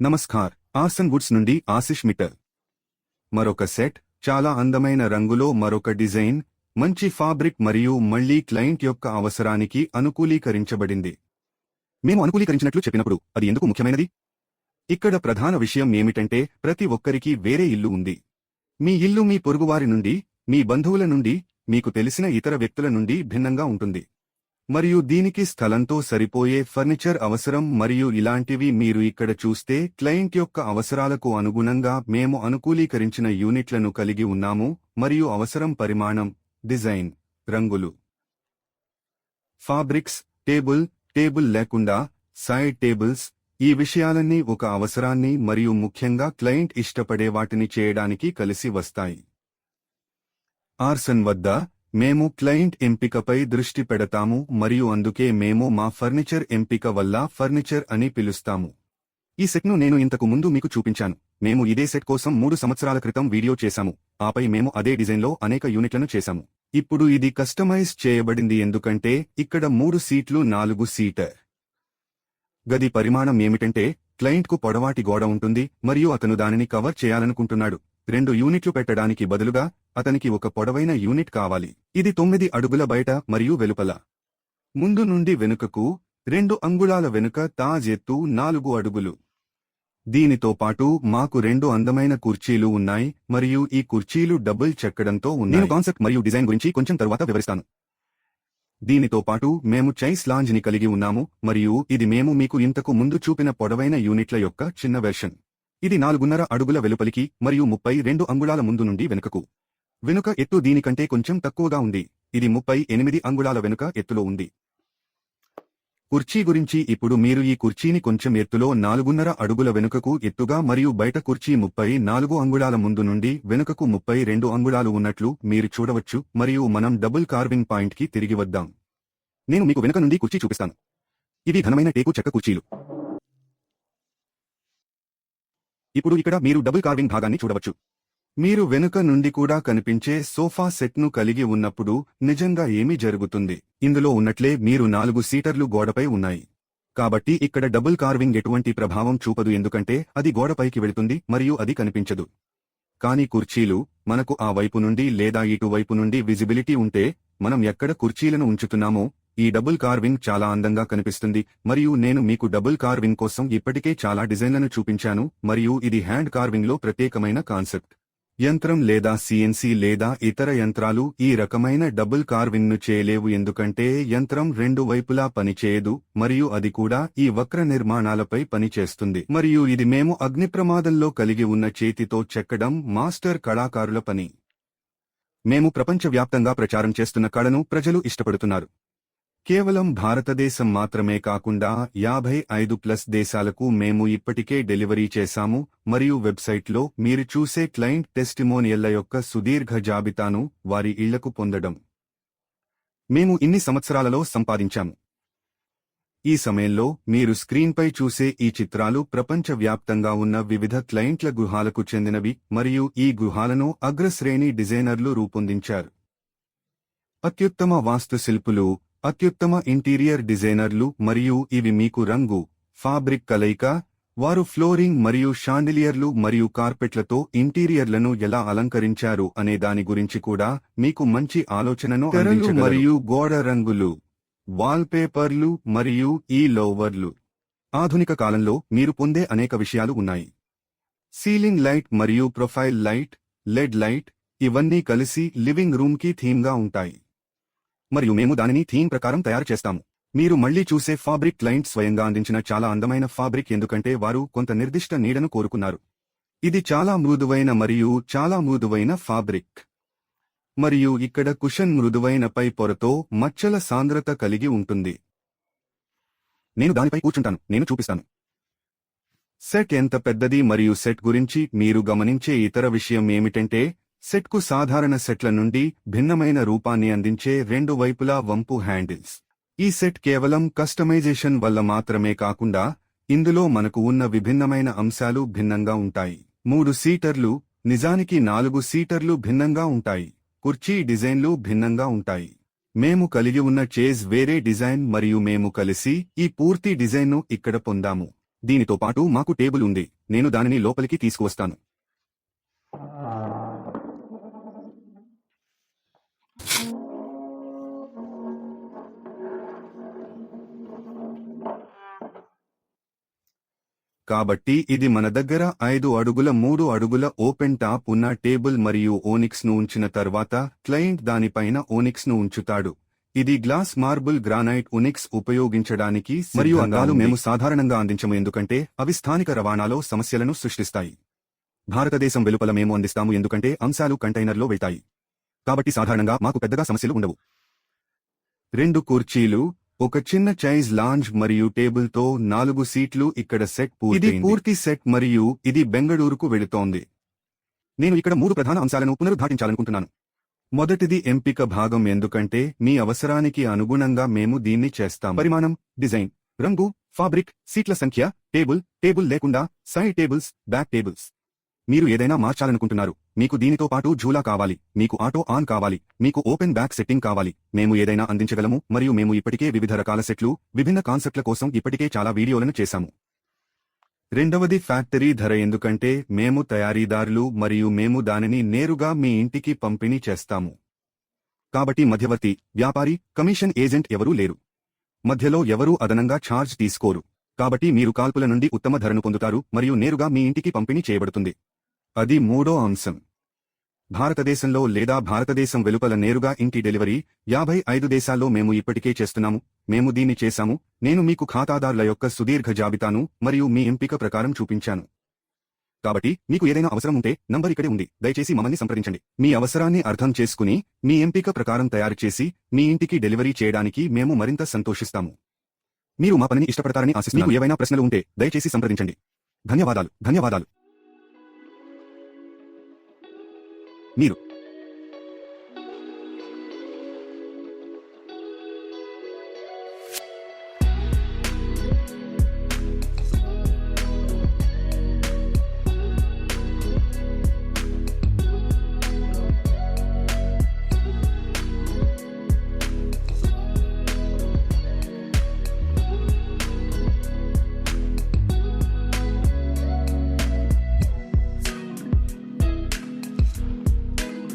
Namaskar. ఆసన్ Woods నుండి ఆశిష్ మిట్టల్. మరొక set చాలా అందమైన రంగులో మరొక డిజైన్ మంచి ఫాబ్రిక్ మరియు మళ్ళీ క్లయింట్ యొక్క అవసరానికి అనుకూలీకరించబడింది. మేము అనుకూలీకరించినట్లు చెప్పినప్పుడు అది ఎందుకు ముఖ్యమైనది? ఇక్కడ ప్రధాన విషయం ఏమిటంటే ప్రతి ఒక్కరికి వేరే ఇల్లు ఉంది. మీ ఇల్లు మీ పొరుగువారి నుండి మీ బంధువుల నుండి మీకు తెలిసిన ఇతర వ్యక్తుల నుండి భిన్నంగా ఉంటుంది. మరియు దీనికి స్థలంతో సరిపోయే ఫర్నిచర్ అవసరం మరియు ఇలాంటివి మీరు ఇక్కడ చూస్తే క్లయింట్ యొక్క అవసరాలకు అనుగుణంగా మేము అనుకూలీకరించిన యూనిట్లను కలిగి ఉన్నాము మరియు అవసరం పరిమాణం డిజైన్ రంగులు. ఫాబ్రిక్స్ టేబుల్ టేబుల్ లేకుండా సైడ్ టేబుల్స్ ఈ విషయాలన్నీ ఒక అవసరాన్ని మరియు ముఖ్యంగా క్లయింట్ ఇష్టపడే వాటిని చేయడానికి కలిసి వస్తాయి. ఆర్సన్ వద్ద మేము క్లయింట్ ఎంపికపై దృష్టి పెడతాము మరియు అందుకే మేము మా ఫర్నిచర్ ఎంపిక వల్ల ఫర్నిచర్ అని పిలుస్తాము. ఈ సెట్ను నేను ఇంతకు ముందు మీకు చూపించాను. మేము ఇదే సెట్ కోసం మూడు సంవత్సరాల క్రితం వీడియో చేశాము. ఆపై మేము అదే డిజైన్లో అనేక యూనిట్లను చేశాము. ఇప్పుడు ఇది కస్టమైజ్ చేయబడింది ఎందుకంటే ఇక్కడ మూడు సీట్లు నాలుగు సీటర్. గది పరిమాణం ఏమిటంటే క్లయింట్కు పొడవాటి గోడ ఉంటుంది మరియు అతను దానిని కవర్ చేయాలనుకుంటున్నాడు. రెండు యూనిట్లు పెట్టడానికి బదులుగా అతనికి ఒక పొడవైన యూనిట్ కావాలి. ఇది తొమ్మిది అడుగుల బయట మరియు వెలుపల. ముందు నుండి వెనుకకు రెండు అంగుళాల వెనుక తాజ్ ఎత్తు నాలుగు అడుగులు. దీనితో పాటు మాకు రెండు అందమైన కుర్చీలు ఉన్నాయి మరియు ఈ కుర్చీలు డబుల్ చెక్కడంతో ఉన్నాయి. నేను కాన్సెప్ట్ మరియు డిజైన్ గురించి కొంచెం తరువాత వివరిస్తాను. దీనితో పాటు మేము చైస్ లాంజ్ని కలిగి ఉన్నాము మరియు ఇది మేము మీకు ఇంతకు ముందు చూపిన పొడవైన యూనిట్ల యొక్క చిన్న వెర్షన్. ఇది నాలుగున్నర అడుగుల వెలుపలికి మరియు ముప్పై రెండు అంగుళాల ముందు నుండి వెనుకకు. వెనుక ఎత్తు దీనికంటే కొంచెం తక్కువగా ఉంది. ఇది ముప్పై ఎనిమిది అంగుళాల వెనుక ఎత్తులో ఉంది. కుర్చీ గురించి ఇప్పుడు మీరు ఈ కుర్చీని కొంచెం ఎత్తులో నాలుగున్నర అడుగుల వెనుకకు ఎత్తుగా మరియు బయట కుర్చీ ముప్పై నాలుగు అంగుళాల ముందు నుండి వెనుకకు ముప్పై రెండు అంగుళాలు ఉన్నట్లు మీరు చూడవచ్చు మరియు మనం డబుల్ కార్వింగ్ పాయింట్కి తిరిగి వద్దాం. నేను మీకు వెనుక నుండి కుర్చీ చూపిస్తాను. ఇవి ఘనమైన టేకు చెక్క కుర్చీలు. ఇప్పుడు ఇక్కడ మీరు డబుల్ కార్వింగ్ భాగాన్ని చూడవచ్చు. మీరు వెనుక నుండి కూడా కనిపించే సోఫా సెట్ను కలిగి ఉన్నప్పుడు నిజంగా ఏమీ జరుగుతుంది? ఇందులో ఉన్నట్లే మీరు నాలుగు సీటర్లు గోడపై ఉన్నాయి. కాబట్టి ఇక్కడ డబుల్ కార్వింగ్ ఎటువంటి ప్రభావం చూపదు ఎందుకంటే అది గోడపైకి వెళుతుంది మరియు అది కనిపించదు. కానీ కుర్చీలు మనకు ఆ వైపు నుండి లేదా ఇటువైపు నుండి విజిబిలిటీ ఉంటే మనం ఎక్కడ కుర్చీలను ఉంచుతున్నామో ఈ డబుల్ కార్వింగ్ చాలా అందంగా కనిపిస్తుంది మరియు నేను మీకు డబుల్ కార్వింగ్ కోసం ఇప్పటికే చాలా డిజైన్లను చూపించాను మరియు ఇది హ్యాండ్ కార్వింగ్లో ప్రత్యేకమైన కాన్సెప్ట్. యంత్రం లేదా సిఎన్సి లేదా ఇతర యంత్రాలు ఈ రకమైన డబుల్ కార్వింగ్ను చేయలేవు ఎందుకంటే యంత్రం రెండు వైపులా పనిచేయదు మరియు అది కూడా ఈ వక్ర నిర్మాణాలపై పనిచేస్తుంది. మరియు ఇది మేము అగ్నిప్రమాదంలో కలిగి ఉన్న చేతితో చెక్కడం మాస్టర్ కళాకారుల పని. మేము ప్రపంచవ్యాప్తంగా ప్రచారం చేస్తున్న కళను ప్రజలు ఇష్టపడుతున్నారు. కేవలం భారతదేశం మాత్రమే కాకుండా యాభై ఐదు ప్లస్ దేశాలకు మేము ఇప్పటికే డెలివరీ చేశాము మరియు వెబ్సైట్లో మీరు చూసే క్లయింట్ టెస్టిమోనియల్ల యొక్క సుదీర్ఘ జాబితాను వారి ఇళ్ళకు పొందడం. మేము ఇన్ని సంవత్సరాలలో సంపాదించాము. ఈ సమయంలో మీరు స్క్రీన్పై చూసే ఈ చిత్రాలు ప్రపంచవ్యాప్తంగా ఉన్న వివిధ క్లయింట్ల గృహాలకు చెందినవి మరియు ఈ గృహాలను అగ్రశ్రేణి డిజైనర్లు రూపొందించారు. అత్యుత్తమ వాస్తుశిల్పులు అత్యుత్తమ ఇంటీరియర్ డిజైనర్లు మరియు ఇవి మీకు రంగు ఫాబ్రిక్ కలయిక వారు ఫ్లోరింగ్ మరియు షాండిలియర్లు మరియు కార్పెట్లతో ఇంటీరియర్లను ఎలా అలంకరించారు అనే దాని గురించి కూడా మీకు మంచి ఆలోచనను మరియు గోడ రంగులు వాల్పేపర్లు మరియు ఈ లోవర్లు. ఆధునిక కాలంలో మీరు పొందే అనేక విషయాలు ఉన్నాయి. సీలింగ్ లైట్ మరియు ప్రొఫైల్ లైట్ లెడ్ లైట్ ఇవన్నీ కలిసి లివింగ్ రూమ్కి థీమ్గా ఉంటాయి. మరియు మేము దానిని థీమ్ ప్రకారం తయారు చేస్తాము. మీరు మళ్ళీ చూసే ఫాబ్రిక్ క్లయింట్ స్వయంగా అందించిన చాలా అందమైన ఫాబ్రిక్ ఎందుకంటే వారు కొంత నిర్దిష్ట నీడను కోరుకున్నారు. ఇది చాలా మృదువైన మరియు చాలా మృదువైన ఫాబ్రిక్ మరియు ఇక్కడ కుషన్ మృదువైన పై పొరతో మచ్చల సాంద్రత కలిగి ఉంటుంది. నేను దానిపై కూర్చుంటాను. నేను చూపిస్తాను. సెట్ ఎంత పెద్దది మరియు సెట్ గురించి మీరు గమనించే ఇతర విషయం ఏమిటంటే సెట్కు సాధారణ సెట్ల నుండి భిన్నమైన రూపాన్ని అందించే రెండు వైపులా వంపు హ్యాండిల్స్. ఈ సెట్ కేవలం కస్టమైజేషన్ వల్ల మాత్రమే కాకుండా ఇందులో మనకు ఉన్న విభిన్నమైన అంశాలు భిన్నంగా ఉంటాయి. మూడు సీటర్లు నిజానికి నాలుగు సీటర్లు భిన్నంగా ఉంటాయి. కుర్చీ డిజైన్లు భిన్నంగా ఉంటాయి. మేము కలిగి ఉన్న చేజ్ వేరే డిజైన్ మరియు మేము కలిసి ఈ పూర్తి డిజైన్ను ఇక్కడ పొందాము. దీనితో పాటు మాకు టేబుల్ ఉంది. నేను దానిని లోపలికి తీసుకువస్తాను. కాబట్టి ఇది మన దగ్గర ఐదు అడుగుల మూడు అడుగుల ఓపెన్ టాప్ ఉన్న టేబుల్ మరియు ఓనిక్స్ను ఉంచిన తర్వాత క్లయింట్ దానిపైన ఓనిక్స్ను ఉంచుతాడు. ఇది గ్లాస్ మార్బుల్ గ్రానైట్ ఉనిక్స్ ఉపయోగించడానికి మరియు అద్దాలు మేము సాధారణంగా అందించము ఎందుకంటే అవి స్థానిక రవాణాలో సమస్యలను సృష్టిస్తాయి. భారతదేశం వెలుపల మేము అందిస్తాము ఎందుకంటే అంశాలు కంటైనర్లో వెళ్తాయి. కాబట్టి సాధారణంగా మాకు పెద్దగా సమస్యలు ఉండవు. రెండు కుర్చీలు ఒక చిన్న చైజ్ లాంజ్ మరియు టేబుల్తో నాలుగు సీట్లు ఇక్కడ సెట్ ఇది పూర్తి సెట్ మరియు ఇది బెంగళూరుకు వెళుతోంది. నేను ఇక్కడ మూడు ప్రధాన అంశాలను పునరుద్ఘాటించాలనుకుంటున్నాను. మొదటిది ఎంపిక భాగం ఎందుకంటే మీ అవసరానికి అనుగుణంగా మేము దీన్ని చేస్తాం. పరిమాణం డిజైన్ రంగు ఫాబ్రిక్ సీట్ల సంఖ్య టేబుల్ టేబుల్ లేకుండా సైడ్ టేబుల్స్ బ్యాక్ టేబుల్స్. మీరు ఏదైనా మార్చాలనుకుంటున్నారు. మీకు దీనితో పాటు ఝూలా కావాలి. మీకు ఆటో ఆన్ కావాలి. మీకు ఓపెన్ బ్యాక్ సెట్టింగ్ కావాలి. మేము ఏదైనా అందించగలము మరియు మేము ఇప్పటికే వివిధ రకాల సెట్లు విభిన్న కాన్సెప్ట్ల కోసం ఇప్పటికే చాలా వీడియోలను చేశాము. రెండవది ఫ్యాక్టరీ ధర ఎందుకంటే మేము తయారీదారులు మరియు మేము దానిని నేరుగా మీ ఇంటికి పంపిణీ చేస్తాము. కాబట్టి మధ్యవర్తి వ్యాపారి కమిషన్ ఏజెంట్ ఎవరూ లేరు. మధ్యలో ఎవరూ అదనంగా ఛార్జ్ తీసుకోరు. కాబట్టి మీరు కాల్పుల నుండి ఉత్తమ ధరను పొందుతారు మరియు నేరుగా మీ ఇంటికి పంపిణీ చేయబడుతుంది. అది మూడో అంశం. భారతదేశంలో లేదా భారతదేశం వెలుపల నేరుగా ఇంటి డెలివరీ యాభై ఐదు దేశాల్లో మేము ఇప్పటికే చేస్తున్నాము మేము దీన్ని చేశాము నేను మీకు ఖాతాదారుల యొక్క సుదీర్ఘ జాబితాను మరియు మీ ఎంపిక ప్రకారం చూపించాను. కాబట్టి మీకు ఏదైనా అవసరం ఉంటే నంబర్ ఇక్కడే ఉంది దయచేసి మమ్మల్ని సంప్రదించండి. మీ అవసరాన్ని అర్థం చేసుకుని మీ ఎంపిక ప్రకారం తయారు చేసి మీ ఇంటికి డెలివరీ చేయడానికి మేము మరింత సంతోషిస్తాము. మీరు మా పనిని ఇష్టపడతారని ఆశిస్తున్నాను. ఏవైనా ప్రశ్నలు ఉంటే దయచేసి సంప్రదించండి. ధన్యవాదాలు ధన్యవాదాలు. మీరు